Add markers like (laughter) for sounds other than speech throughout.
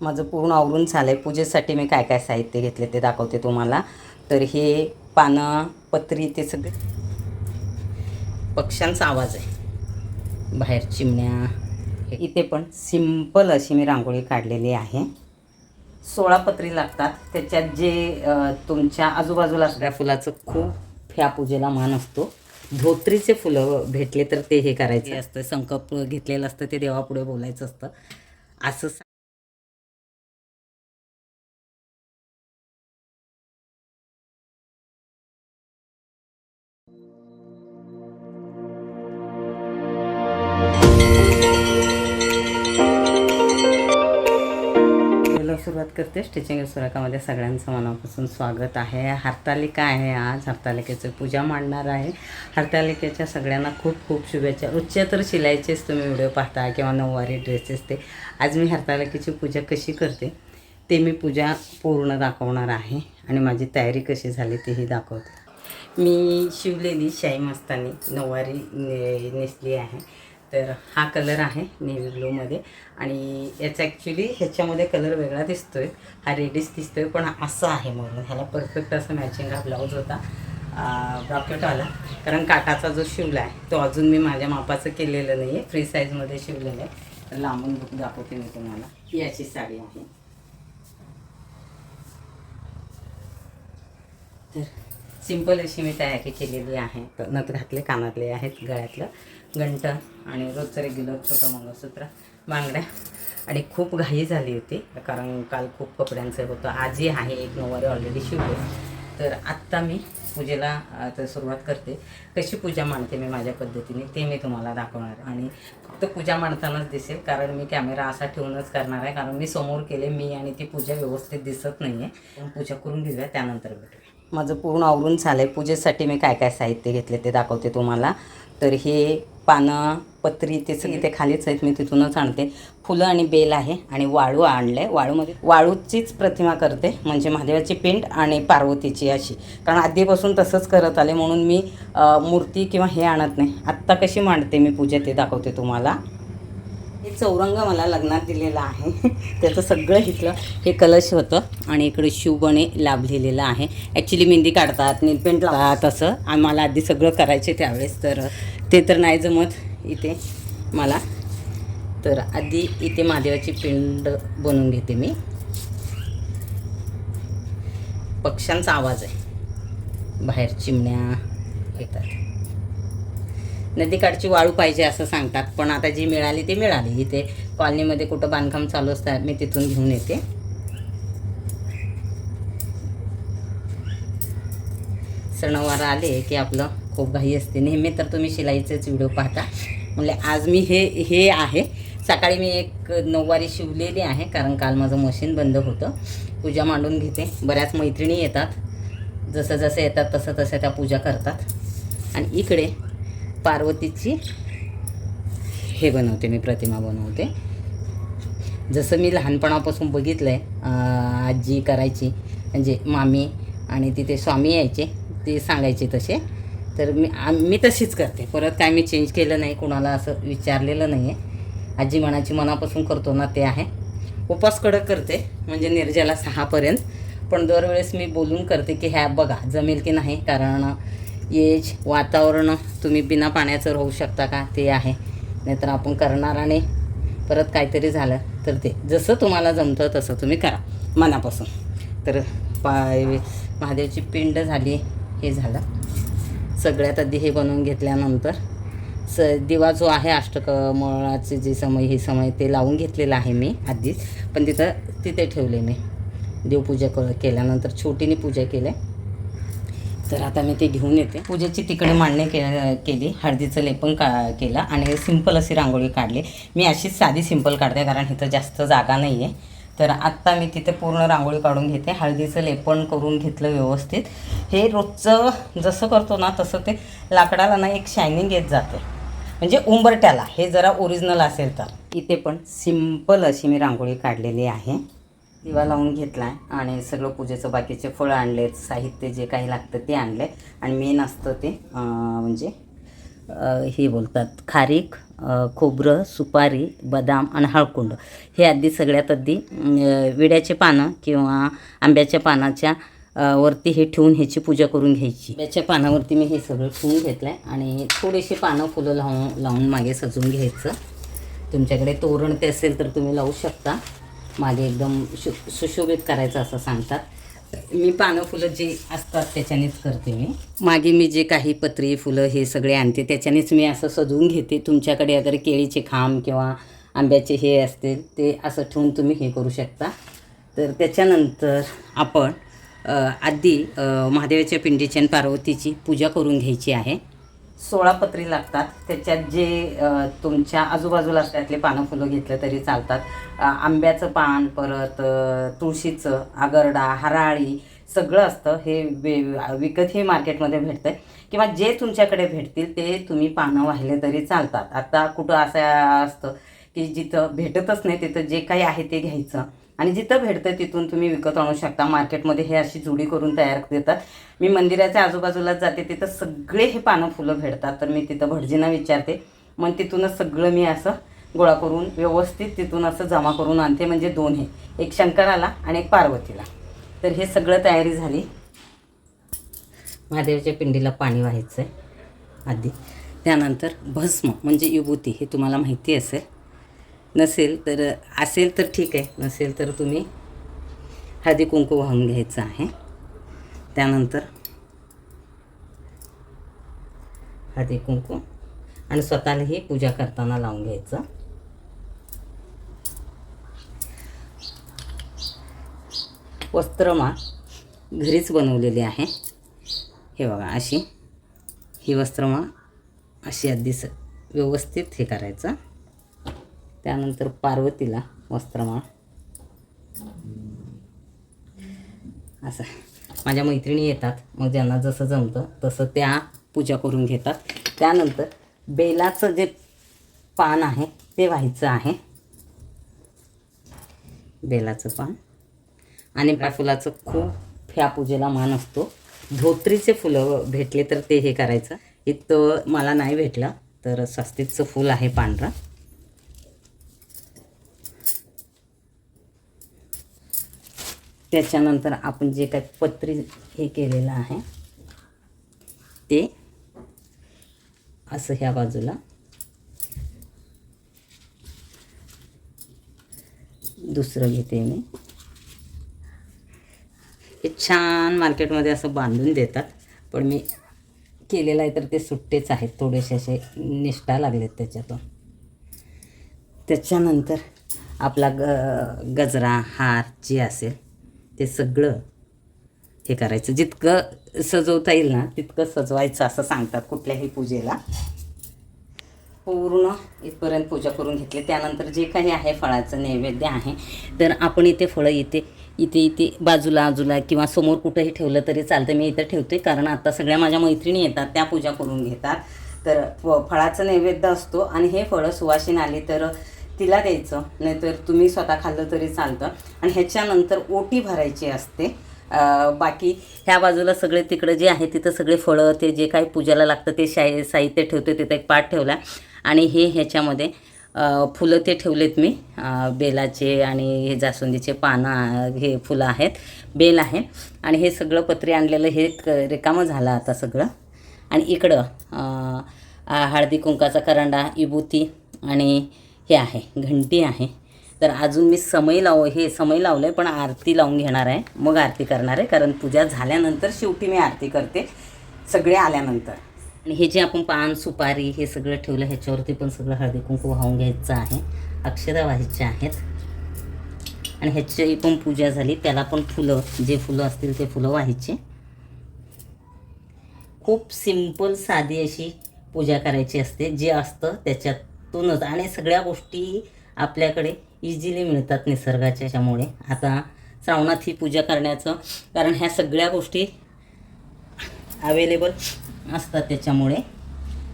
माझं पूर्ण आवरून झालं आहे पूजेसाठी मी काय काय साहित्य घेतले ते दाखवते तुम्हाला. तर हे पानं पत्री ते सगळे. पक्ष्यांचा आवाज आहे. बाहेर चिमण्या. इथे पण सिंपल अशी मी रांगोळी काढलेली आहे. सोळा पत्री लागतात. त्याच्यात जे तुमच्या आजूबाजूला असणाऱ्या फुलाचं खूप ह्या पूजेला मान असतो. धोत्रीचे फुलं भेटले तर ते हे करायचे असतं. संकल्प घेतलेलं असतं. ते देवापुढे बोलायचं असतं. असं सुरुवात करते. स्टिचिंग सुरकामध्ये सगळ्यांचं मनापासून स्वागत आहे. हरतालिका आहे आज. हरतालिकेचं पूजा मांडणार आहे. हरतालिकेच्या सगळ्यांना खूप खूप शुभेच्छा. रोजच्या तर शिलाईचेच तुम्ही व्हिडिओ पाहता किंवा नऊवारी ड्रेसेस ते. आज मी हरतालिकेची पूजा कशी करते ते मी पूजा पूर्ण दाखवणार आहे. आणि माझी तयारी कशी झाली तेही दाखवते. मी शिवलेली शाई मस्तानी नऊवारी ने नेसली आहे. तर हा कलर आहे नेव्ही ब्लूमध्ये आणि याचा ॲक्च्युली ह्याच्यामध्ये कलर वेगळा दिसतो आहे हा रेडीच दिसतो आहे पण असं आहे म्हणून. ह्याला परफेक्ट असं मॅचिंग हा ब्लाऊज होता ब्रॉकेटवाला कारण काटाचा जो शिवला आहे तो अजून मी माझ्या मापाचं केलेलं नाही आहे फ्री साईजमध्ये शिवलेलं आहे. तर लांबून लुक दाखवते मी तुम्हाला. ही अशी साडी आहे. तर सिंपल अशी मी तयारी केलेली आहे. तर घातले कानातले आहेत गळ्यातलं. घंटा आणि रोजचं रेग्युलर छोटं मंगळसूत्र बांगड्या आणि खूप घाई झाली होती कारण काल खूप कपड्यांचं होतं. आजही आहे एक नऊवारी ऑलरेडी शिवले तर आत्ता मी पूजेला आता सुरुवात करते. कशी पूजा मांडते मी माझ्या पद्धतीने ते मी तुम्हाला दाखवणार आणि फक्त पूजा मांडतानाच दिसेल कारण मी कॅमेरा असा ठेवूनच करणार आहे कारण मी समोर केले मी आणि ती पूजा व्यवस्थित दिसत नाही आहे पूजा करून घेऊया त्यानंतर भेटूया. माझं पूर्ण आवरून झालं आहे पूजेसाठी मी काय काय साहित्य घेतले ते दाखवते तुम्हाला. तर हे पानं पत्री ते सगळे ते खालीच आहेत मी तिथूनच आणते. फुलं आणि बेल आहे आणि वाळू आणलं आहे वाळूमध्ये वाळूचीच प्रतिमा करते म्हणजे महादेवाची पिंड आणि पार्वतीची अशी. कारण आधीपासून तसंच करत आले म्हणून मी मूर्ती किंवा हे आणत नाही. आत्ता कशी मांडते मी पूजा ते दाखवते तुम्हाला. चौरंग मला लग्नात दिलेला आहे. (laughs) त्याचं सगळं इथलं हे कलश होतं आणि इकडे शिवबणे लाभलेलं आहे. ॲक्च्युली मेहंदी काढतात नीलपेंट लावतात असं. आणि मला आधी सगळं करायचे त्यावेळेस तर ते तर नाही जमत इथे मला. तर आधी इथे महादेवाची पिंड बनवून घेते मी. पक्ष्यांचा आवाज आहे. बाहेर चिमण्या येतात. नदीकाठची वाळू पाहिजे असं सांगतात. पण आता जी मिळाली ती मिळाली. इथे कॉलनीमध्ये कुठं बांधकाम चालू असतं मी तिथून घेऊन येते. सणवार आले की आपलं खूप घाई असते. नेहमी तर तुम्ही शिलाईचेच व्हिडिओ पाहता. म्हणले आज मी हे हे आहे. सकाळी मी एक नऊवारी शिवलेली आहे कारण काल माझं मशीन बंद होतं. पूजा मांडून घेते. बऱ्याच मैत्रिणी येतात. जसं जसं येतात तसं तसं त्या पूजा करतात. आणि इकडे पार्वतीची. हे बनवते मी प्रतिमा बनवते. जसं मी लहानपणापासून बघितलं आहे आजी करायची म्हणजे मामी आणि तिथे स्वामी यायचे ते सांगायचे तसे. तर मी आम- मी तशीच करते. परत काय मी चेंज केलं नाही कुणाला असं विचारलेलं नाही आहे आजी मनाची मनापासून करतो ना ते आहे. उपास कडक करते म्हणजे निर्जला सहापर्यंत. पण दरवेळेस मी बोलून करते की ह्या बघा जमेल की नाही? कारण एज वातावरण तुम्ही बिना पाण्याचं राहू शकता का? ते आहे. नाहीतर आपण करणार आणि परत काहीतरी झालं तर ते. जसं तुम्हाला जमतं तसं तुम्ही करा मनापासून. तर पाय महादेवची पिंड झाली हे झालं. सगळ्यात आधी हे बनवून घेतल्यानंतर स दिवा जो आहे अष्टकमळाचे जे समय हे समय ते लावून घेतलेलं आहे मी आधीच. पण तिथं तिथे ठेवले मी. देवपूजा क केल्यानंतर छोटीने पूजा केल्या तर आता मी ते घेऊन येते. पूजेची तिकडे मांडणी के केली. हळदीचं लेपन का केलं आणि सिंपल अशी रांगोळी काढली. मी अशीच साधी सिंपल काढते कारण इथं जास्त जागा नाही आहे तर आत्ता मी तिथे पूर्ण रांगोळी काढून घेते. हळदीचं लेपन करून घेतलं व्यवस्थित. हे रोजचं जसं करतो ना तसं ते लाकडाला ना एक शायनिंग येत जाते. म्हणजे उंबरट्याला हे जरा ओरिजिनल असेल तर. इथे पण सिंपल अशी मी रांगोळी काढलेली आहे. दिवा लावून घेतला आहे आणि सगळं पूजेचं बाकीचे फळं आणलेत साहित्य जे काही लागतं ते आणले आणि मेन असतं ते म्हणजे हे बोलतात खारीक खोबरं सुपारी बदाम आणि हळकुंड. हे आधी सगळ्यात आधी विड्याचे पानं किंवा आंब्याच्या पानाच्या वरती हे ठेवून ह्याची पूजा करून घ्यायची. आंब्याच्या पानावरती मी हे सगळं ठेवून घेतलं आहे आणि थोडीशी पानं फुलं लावून लावून मागे सजवून घ्यायचं. तुमच्याकडे तोरण ते असेल तर तुम्ही लावू शकता. मागे एकदम शु सुशोभित करायचं असं सांगतात. मी पानं फुलं जे असतात त्याच्यानेच करते मी. मागे मी जे काही पत्री फुलं हे सगळे आणते त्याच्यानेच मी असं सजवून घेते. तुमच्याकडे अगर केळीचे खांब किंवा आंब्याचे हे असतील ते असं ठेवून तुम्ही हे करू शकता. तर त्याच्यानंतर आपण आधी महादेवाच्या पिंडीची आणि पार्वतीची पूजा करून घ्यायची आहे. सोळा पत्री लागतात. त्याच्यात जे तुमच्या आजूबाजूला त्यातले पानं फुलं घेतलं तरी चालतात. आंब्याचं पान परत तुळशीचं आगरडा हराळी सगळं असतं. हे वे विकत हे मार्केटमध्ये भेटतं किंवा जे तुमच्याकडे भेटतील ते तुम्ही पानं वाहिले तरी चालतात. आता कुठं असं असतं की जिथं भेटतच नाही तिथं जे काही आहे ते घ्यायचं. आणि जिथं भेटतं तिथून तुम्ही विकत आणू शकता. मार्केटमध्ये हे अशी जुडी करून तयार देतात. मी मंदिराच्या आजूबाजूलाच जाते. तिथं सगळे हे पानं फुलं भेटतात. तर मी तिथं भटजींना विचारते. मग तिथूनच सगळं मी असं गोळा करून व्यवस्थित तिथून असं जमा करून आणते. म्हणजे दोन हे. एक शंकराला आणि एक पार्वतीला. तर हे सगळं तयारी झाली. महादेवाच्या पिंडीला पाणी व्हायचं आहे आधी. त्यानंतर भस्म म्हणजे विभूती हे तुम्हाला माहिती असेल. नसेल तर असेल तर ठीक आहे. नसेल तर तुम्ही हळदी कुंकू वाहून घ्यायचं आहे. त्यानंतर हळदी कुंकू आणि स्वतःलाही पूजा करताना लावून घ्यायचं. वस्त्रमाळ घरीच बनवलेली आहे. हे बघा अशी ही वस्त्रमाळ अशी अगदी स व्यवस्थित हे करायचं. त्यानंतर पार्वतीला वस्त्रमाळ. असं. माझ्या मैत्रिणी येतात. मग ज्यांना जसं जमतं तसं त्या पूजा करून घेतात. त्यानंतर बेलाचं जे पान आहे ते व्हायचं आहे. बेलाचं पान. आणि फुलाचं खूप ह्या पूजेला मान असतो. धोत्रीचे फुलं भेटले तर ते हे करायचं. इथं मला नाही भेटलं तर स्वस्तिकचं फूल आहे पांढरं. त्याच्यानंतर आपण जे काही पत्री हे केलेलं आहे ते असं ह्या बाजूला. दुसरं घेते मी. हे छान मार्केटमध्ये असं बांधून देतात पण मी केलेलं आहे तर ते सुट्टेच आहेत थोडेसे असे निष्ठा लागलेत त्याच्यातून. त्याच्यानंतर आपला ग गजरा हार जे असेल ते सगळं हे करायचं. जितकं सजवता येईल ना तितकं सजवायचं असं सांगतात कुठल्याही पूजेला. पूर्ण इथपर्यंत पूजा करून घेतली. त्यानंतर जे काही आहे फळाचं नैवेद्य आहे तर आपण इथे फळं इथे इथे इथे बाजूला आजूला किंवा समोर कुठंही ठेवलं तरी चालतं. मी इथं ठेवते कारण आता सगळ्या माझ्या मैत्रिणी येतात त्या पूजा करून घेतात. तर फ- फळाचं नैवेद्य असतो आणि हे फळं सुवासिन आली तर तिला द्यायचं नाहीतर तुम्ही स्वतः खाल्लं तरी चालतं. आणि ह्याच्यानंतर ओटी भरायची असते. बाकी ह्या बाजूला सगळे तिकडं जे आहे तिथं सगळे फळं ते जे काही पूजाला लागतं ते शाय साहित्य ठेवते तिथं एक पाठ ठेवला. आणि हे ह्याच्यामध्ये फुलं ते ठेवलेत मी. बेलाचे आणि हे जास्वंदीचे पानं हे फुलं आहेत. बेल आहे. आणि हे सगळं पत्री आणलेलं हे क- रिकामं झालं आता सगळं. आणि इकडं हळदी कुंकाचा करंडा इबुती आणि हे आहे घंटी आहे. तर अजून मी समय लाव हे समय लावलं आहे पण आरती लावून घेणार आहे. मग आरती करणार आहे कारण पूजा झाल्यानंतर शेवटी मी आरती करते सगळे आल्यानंतर. आणि हे जे आपण पान सुपारी हे सगळं ठेवलं ह्याच्यावरती पण सगळं हळदी कुंकू वाहून घ्यायचं आहे. अक्षता व्हायच्या आहेत. आणि ह्याची पण पूजा झाली त्याला पण फुलं जे फुलं असतील ते फुलं व्हायचे. खूप सिंपल साधी अशी पूजा करायची असते जे असतं त्याच्यात तूनच आणि सगळ्या गोष्टी आपल्याकडे इझिली मिळतात निसर्गाच्या याच्यामुळे. आता श्रावणात ही पूजा करण्याचं कारण ह्या सगळ्या गोष्टी अवेलेबल असतात त्याच्यामुळे.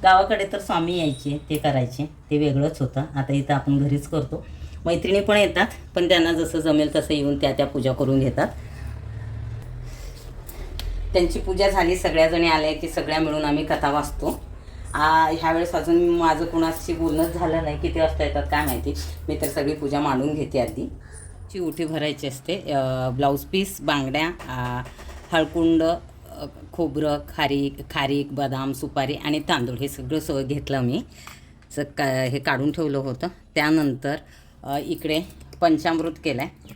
गावाकडे तर स्वामी यायचे ते करायचे ते वेगळंच होतं. आता इथं आपण घरीच करतो. मैत्रिणी पण येतात पण त्यांना जसं जमेल तसं येऊन त्या त्या पूजा करून घेतात. त्यांची पूजा झाली सगळ्याजणी आल्या की सगळ्या मिळून आम्ही कथा वाचतो. ह्यावेळेस अजून माझं कुणाशी बोलणंच झालं नाही. किती वाजता येतात काय माहिती. मी तर सगळी पूजा मांडून घेते आधी. ची उठी भरायची असते. ब्लाऊज पीस बांगड्या हळकुंड खोबरं खारीक खारीक बदाम सुपारी आणि तांदूळ. हे सगळं सोय घेतलं मी. स का हे काढून ठेवलं होतं. त्यानंतर इकडे पंचामृत केलं आहे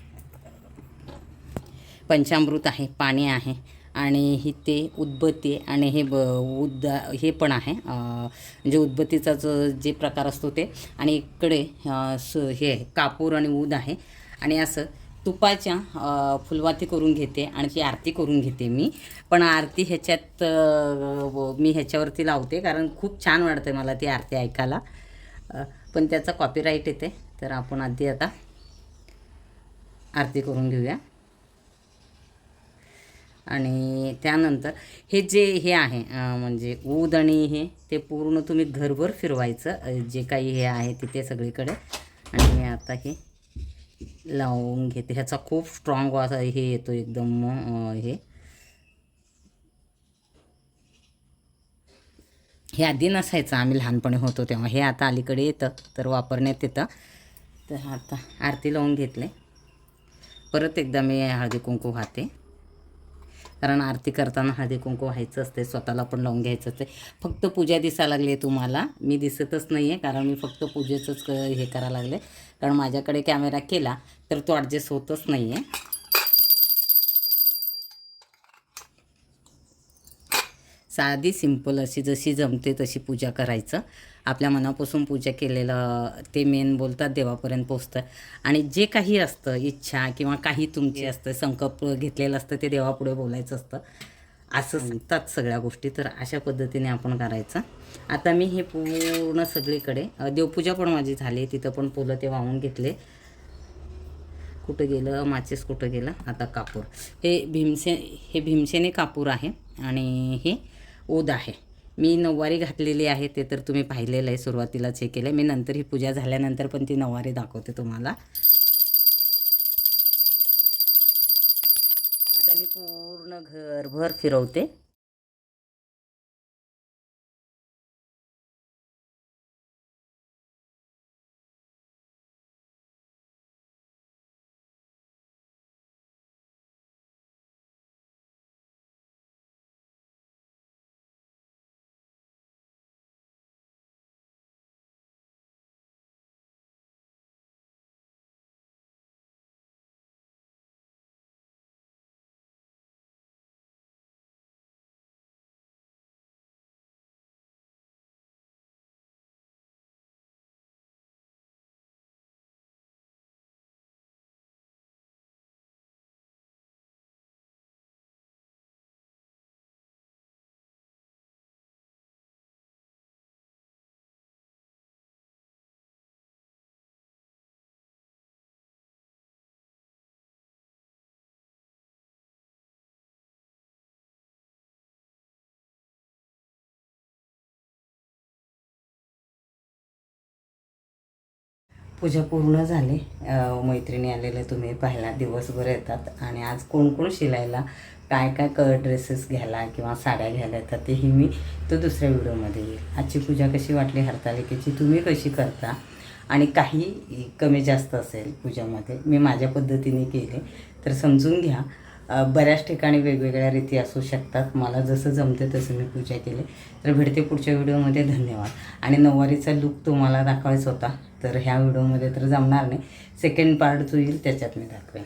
पंचामृत आहे पाणी आहे. आणि ही ते उदबत्ती आणि हे ब उद हे पण आहे. म्हणजे उदबत्तीचा जो जे प्रकार असतो ते. आणि इकडे स हे कापूर आणि ऊद आहे. आणि असं तुपाच्या फुलवाती करून घेते आणि ती आरती करून घेते मी. पण आरती ह्याच्यात मी ह्याच्यावरती लावते कारण खूप छान वाटते मला ती आरती ऐकायला. पण त्याचा कॉपीराईट येते. तर आपण आधी आता आरती करून घेऊया. आणि त्यानंतर हे जे हे आहे म्हणजे ऊद आणि हे ते पूर्ण तुम्ही घरभर फिरवायचं जे काही हे आहे तिथे सगळीकडे. आणि मी आता हे लावून घेते. ह्याचा खूप स्ट्रॉंग असा हे येतो एकदम हे. हे आधी नसायचं आम्ही लहानपणी होतो तेव्हा. हे आता अलीकडे येतं तर वापरण्यात येतं. तर आता आरती लावून घेतले. परत एकदा मी हळदी कुंकू वाहते. कारण आरती करताना हळदी कुंकू व्हायचं असते स्वतःला पण लावून घ्यायचं असते फक्त पूजा दिसायला लागली आहे तुम्हाला. मी दिसतच नाही आहे कारण मी फक्त पूजेचंच क- हे करायला लागले. कारण माझ्याकडे कॅमेरा केला तर तो ॲडजस्ट होतच नाही आहे साधी सिंपल अशी जशी जमते तशी पूजा करायचं. आपल्या मनापासून पूजा केलेलं ते मेन बोलतात देवापर्यंत पोचतं आणि जे काही असतं इच्छा किंवा काही तुमची असतं संकल्प घेतलेलं असतं ते देवापुढे बोलायचं असतं. असं सांगतात सगळ्या गोष्टी. तर अशा पद्धतीने आपण करायचं. आता मी हे पूर्ण सगळीकडे देवपूजा पण माझी झाली. तिथं पण फुलं ते वाहून घेतले. कुठं गेलं? माचीस कुठं गेलं? आता कापूर. हे भीमसे हे भीमसेने कापूर आहे. आणि हे ओद आहे. मी नऊवारी घातलेली आहे ते तर तुम्ही पाहिलेलं आहे. सुरुवातीलाच हे केलं आहे मी नंतर ही पूजा झाल्यानंतर पण ती नऊवारी दाखवते तुम्हाला. आता मी पूर्ण घरभर फिरवते. पूजा पूर्ण झाली. मैत्रिणी आलेले तुम्ही पाहिला दिवसभर येतात. आणि आज कोण कोण शिलायला काय काय क ड्रेसेस घ्यायला किंवा साड्या घ्यायला येतात तेही मी तो दुसऱ्या व्हिडिओमध्ये येईल. आजची पूजा कशी वाटली हरतालिकेची तुम्ही कशी करता? आणि काही कमी जास्त असेल पूजामध्ये मी माझ्या पद्धतीने केले तर समजून घ्या. बऱ्याच ठिकाणी वेगवेगळ्या रीती असू शकतात. मला जसं जमते तसं मी पूजा केली. तर भेटते पुढच्या व्हिडिओमध्ये. धन्यवाद. आणि नऊवारीचा लुक तुम्हाला दाखवायचा होता. तर ह्या व्हिडिओमध्ये तर जमणार नाही. सेकंड पार्ट जो येईल त्याच्यात मी दाखवेन.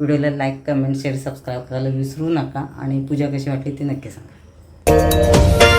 व्हिडिओला लाईक कमेंट शेअर सबस्क्राईब करायला विसरू नका. आणि पूजा कशी वाटली ती नक्की सांगा.